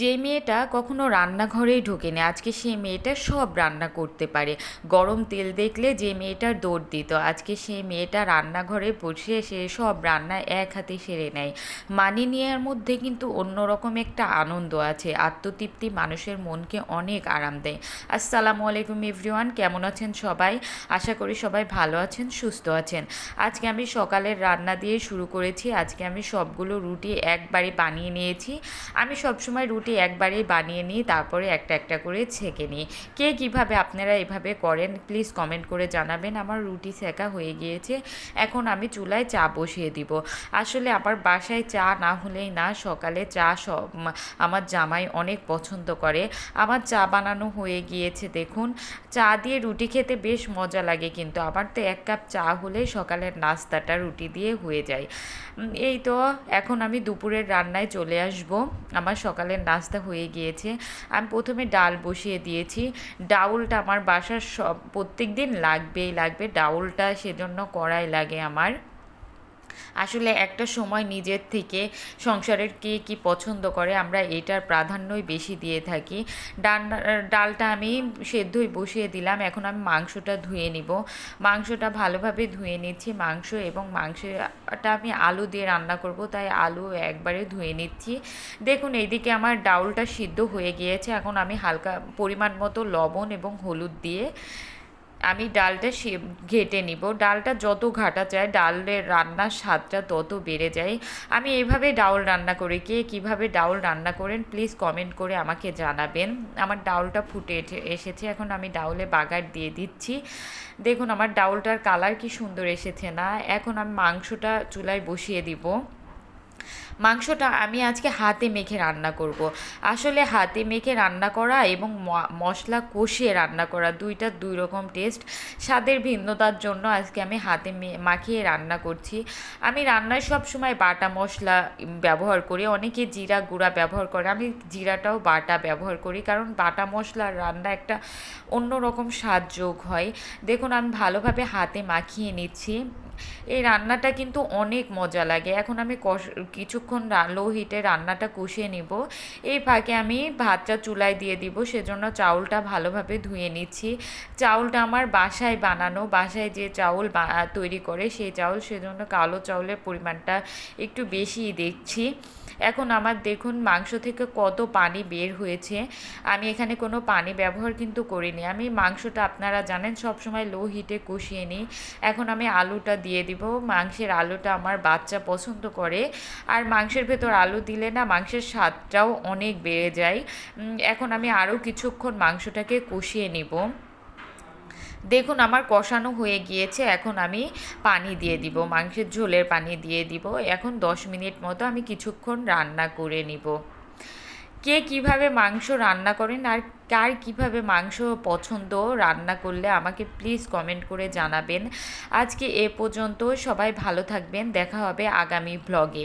যে মেয়েটা কখনো রান্নাঘরেই ঢোকেনি, আজকে সেই মেয়েটা সব রান্না করতে পারে। গরম তেল দেখলে যে মেয়েটা দৌড় দিত, আজকে সেই মেয়েটা রান্নাঘরে বসে সে সব রান্না এক হাতে সেরে নেয়। মানি নেওয়ার মধ্যে কিন্তু অন্যরকম একটা আনন্দ আছে, আত্মতৃপ্তি মানুষের মনকে অনেক আরাম দেয়। আসসালামু আলাইকুম এভরিওয়ান, কেমন আছেন সবাই? আশা করি সবাই ভালো আছেন, সুস্থ আছেন। আজকে আমি সকালের রান্না দিয়ে শুরু করেছি, আজকে আমি সবগুলো রুটি একবারে বানিয়ে নিয়েছি। আমি সবসময় রুটি একবারেই বানিয়ে নিই, তারপরে একটা একটা করে ছেঁকে নিই। কে কীভাবে আপনারা এভাবে করেন প্লিজ কমেন্ট করে জানাবেন। আমার রুটি সেকা হয়ে গিয়েছে, এখন আমি চুলায় চা বসিয়ে দিব। আসলে আমার বাসায় চা না হলেই না, সকালে চা সব আমার জামাই অনেক পছন্দ করে। আমার চা বানানো হয়ে গিয়েছে, দেখুন। চা দিয়ে রুটি খেতে বেশ মজা লাগে, কিন্তু আমার তো এক কাপ চা হলে সকালের নাস্তাটা রুটি দিয়ে হয়ে যায়। এই তো, এখন আমি দুপুরের রান্নায় চলে আসব। আমার সকালের নাস্তা হয়ে গিয়েছে। আমি প্রথমে ডাল বসিয়ে দিয়েছি। ডাউলটা আমার বাসার সব প্রত্যেক দিন লাগবেই, লাগবে। ডাউলটা সেজন্য কড়াই লাগে আমার। আসলে একটা সময় নিজের থেকে সংসারের কে কি পছন্দ করে, আমরা এটার প্রাধান্যই বেশি দিয়ে থাকি। ডান, ডালটা আমি সেদ্ধই বসিয়ে দিলাম, এখন আমি মাংসটা ধুয়ে নিব। মাংসটা ভালোভাবে ধুয়ে নিচ্ছি, মাংস এবং মাংসটা আমি আলু দিয়ে রান্না করব, তাই আলু একবারে ধুয়ে নিচ্ছি। দেখুন, এইদিকে আমার ডাউলটা সিদ্ধ হয়ে গিয়েছে, এখন আমি হালকা পরিমাণ মতো লবণ এবং হলুদ দিয়ে আমি ডালটা সে ঘেটে নিব। ডালটা যত ঘাটা যায়, ডালের রান্নার স্বাদটা তত বেড়ে যায়। আমি এভাবে ডাউল রান্না করি। কে কীভাবে ডাউল রান্না করেন, প্লিজ কমেন্ট করে আমাকে জানাবেন। আমার ডাউলটা ফুটে এসেছে। এখন আমি ডাউলে বাগার দিয়ে দিচ্ছি। দেখুন, আমার ডাউলটার কালার কি সুন্দর এসেছে না? এখন আমি মাংসটা চুলায় বসিয়ে দিব। মাংসটা আমি আজকে হাতে মেখে রান্না করব। আসলে হাতে মেখে রান্না করা এবং মশলা কষিয়ে রান্না করা দুইটা দুই রকম টেস্ট স্বাদের ভিন্নতার জন্য আজকে আমি হাতে মাখিয়ে রান্না করছি। আমি রান্নায় সব সময় বাটা মশলা ব্যবহার করি। অনেকে জিরা গুঁড়া ব্যবহার করে। আমি জিরাটাও বাটা ব্যবহার করি কারণ বাটা মশলার রান্না একটা অন্যরকম স্বাদ যোগ হয়। দেখুন, আমি ভালোভাবে হাতে মাখিয়ে নিচ্ছি। এই রান্নাটা কিন্তু অনেক মজা লাগে। এখন আমি কষ, কিছুক্ষণ লো হিটে রান্নাটা কষিয়ে নিব। এই ফাঁকে আমি ভাতটা চুলায় দিয়ে দিব, সেজন্য চাউলটা ভালোভাবে ধুয়ে নিচ্ছি। চাউলটা আমার বাসায় বানানো, বাসায় যে চাউল তৈরি করে সেই চাউল, সেজন্য কালো চাউলের পরিমাণটা একটু বেশিই দেখছি। এখন আমার দেখুন মাংস থেকে কত পানি বের হয়েছে। আমি এখানে কোনো পানি ব্যবহার কিন্তু করিনি। আমি মাংসটা আপনারা জানেন, সবসময় লো হিটে কষিয়ে নিই। এখন আমি আলুটা দিয়ে দিব। মাংসের আলুটা আমার বাচ্চা পছন্দ করে। আর মাংসের ভেতর আলু দিলে না মাংসের স্বাদটাও অনেক বেড়ে যায়। এখন আমি আরও কিছুক্ষণ মাংসটাকে কষিয়ে নিব। দেখুন আমার কষানো হয়ে গিয়েছে। এখন আমি পানি দিয়ে দিব। মাংসের ঝোলের পানি দিয়ে দিব। এখন দশ মিনিট মতো আমি কিছুক্ষণ রান্না করে নিব। কে কীভাবে মাংস রান্না করেন আর কার কীভাবে মাংস পছন্দ রান্না করলে আমাকে প্লিজ কমেন্ট করে জানাবেন। আজকে এ পর্যন্ত সবাই ভালো থাকবেন, দেখা হবে আগামী ব্লগে